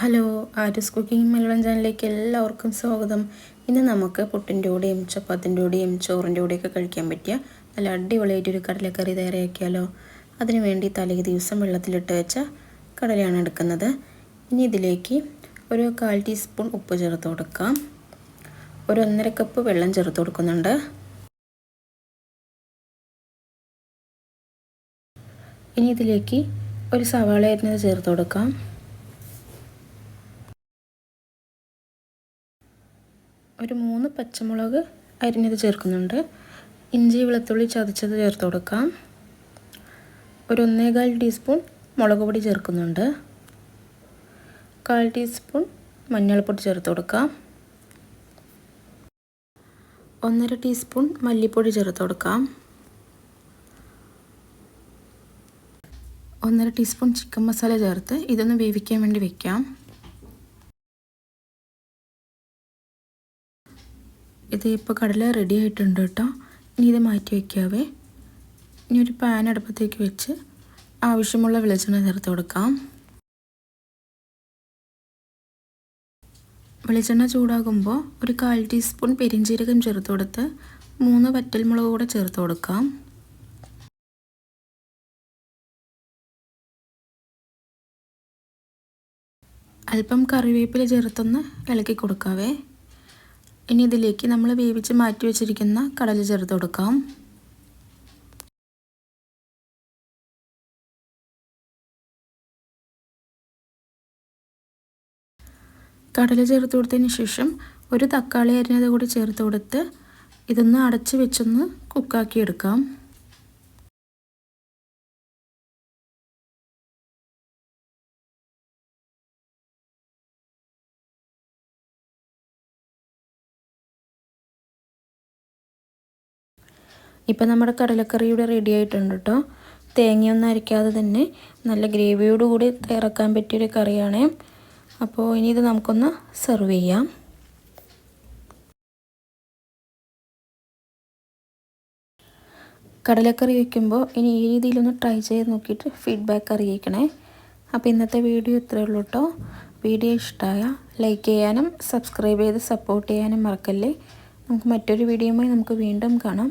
Hello Arya's cooking Malayalam ചാനലിലേക്ക് എല്ലാവർക്കും സ്വാഗതം. ഇന്ന് നമുക്ക് പുട്ടിന്റെ കൂടെയും ചപ്പാത്തിന്റെ കൂടെയും ചോറിന്റെ കൂടെയൊക്കെ കഴിക്കാൻ പറ്റിയ നല്ല അടിപൊളിയായിട്ടൊരു കടലക്കറി തയ്യാറാക്കിയാലോ. അതിനു വേണ്ടി തലേ ദിവസം വെള്ളത്തിലിട്ട് വെച്ച കടലയാണ് എടുക്കുന്നത്. ഇനി ഇതിലേക്ക് ഒരു കാൽ ടീസ്പൂൺ ഉപ്പ് ചേർത്ത് കൊടുക്കാം. ഒരു ഒന്നര കപ്പ് വെള്ളം ചേർത്ത് കൊടുക്കുന്നുണ്ട്. ഇനി ഇതിലേക്ക് ഒരു സവാള അരിഞ്ഞത് ചേർത്ത് കൊടുക്കാം. ഒരു മൂന്ന് പച്ചമുളക് അരിഞ്ഞത് ചേർക്കുന്നുണ്ട്. ഇഞ്ചി വെളുത്തുള്ളി ചതച്ചത് ചേർത്ത് കൊടുക്കാം. ഒരു ഒന്നേകാൽ ടീസ്പൂൺ മുളക് പൊടി ചേർക്കുന്നുണ്ട്. കാൽ ടീസ്പൂൺ മഞ്ഞൾപ്പൊടി ചേർത്ത് കൊടുക്കാം. ഒന്നര ടീസ്പൂൺ മല്ലിപ്പൊടി ചേർത്ത് കൊടുക്കാം. ഒന്നര ടീസ്പൂൺ ചിക്കൻ മസാല ചേർത്ത് ഇതൊന്ന് വേവിക്കാൻ വേണ്ടി വെക്കാം. ഇത് ഇപ്പോൾ കടല റെഡി ആയിട്ടുണ്ട് കേട്ടോ. ഇനി ഇത് മാറ്റി വയ്ക്കാവേ ഇനി ഒരു പാൻ അടുപ്പത്തേക്ക് വെച്ച് ആവശ്യമുള്ള വെളിച്ചെണ്ണ ചേർത്ത് കൊടുക്കാം. വെളിച്ചെണ്ണ ചൂടാകുമ്പോൾ ഒരു കാൽ ടീസ്പൂൺ പെരിഞ്ചീരകം ചേർത്ത് കൊടുത്ത് മൂന്ന് വറ്റൽമുളക് കൂടെ ചേർത്ത് കൊടുക്കാം. അല്പം കറിവേപ്പില ചേർത്തൊന്ന് ഇളക്കി കൊടുക്കാവേ. ഇനി ഇതിലേക്ക് നമ്മൾ വേവിച്ച് മാറ്റി വെച്ചിരിക്കുന്ന കടല ചേർത്ത് കൊടുക്കാം. കടല ചേർത്ത് കൊടുത്തതിന് ശേഷം ഒരു തക്കാളി അരിഞ്ഞത് കൂടി ചേർത്ത് കൊടുത്ത് ഇതൊന്ന് അടച്ച് വെച്ചൊന്ന് കുക്കാക്കി എടുക്കാം. ഇപ്പം നമ്മുടെ കടലക്കറി ഇവിടെ റെഡി ആയിട്ടുണ്ട് കേട്ടോ തേങ്ങയൊന്നും അരയ്ക്കാതെ തന്നെ നല്ല ഗ്രേവിയോട് കൂടി ഇറക്കാൻ പറ്റിയൊരു കറിയാണ്. അപ്പോൾ ഇനി ഇത് നമുക്കൊന്ന് സെർവ് ചെയ്യാം. കടലക്കറി വയ്ക്കുമ്പോൾ ഇനി ഈ രീതിയിലൊന്ന് ട്രൈ ചെയ്ത് നോക്കിയിട്ട് ഫീഡ്ബാക്ക് അറിയിക്കണേ. അപ്പോൾ ഇന്നത്തെ വീഡിയോ ഇത്രയേ ഉള്ളൂ കേട്ടോ വീഡിയോ ഇഷ്ടമായ ലൈക്ക് ചെയ്യാനും സബ്സ്ക്രൈബ് ചെയ്ത് സപ്പോർട്ട് ചെയ്യാനും മറക്കല്ലേ. നമുക്ക് മറ്റൊരു വീഡിയോയുമായി നമുക്ക് വീണ്ടും കാണാം.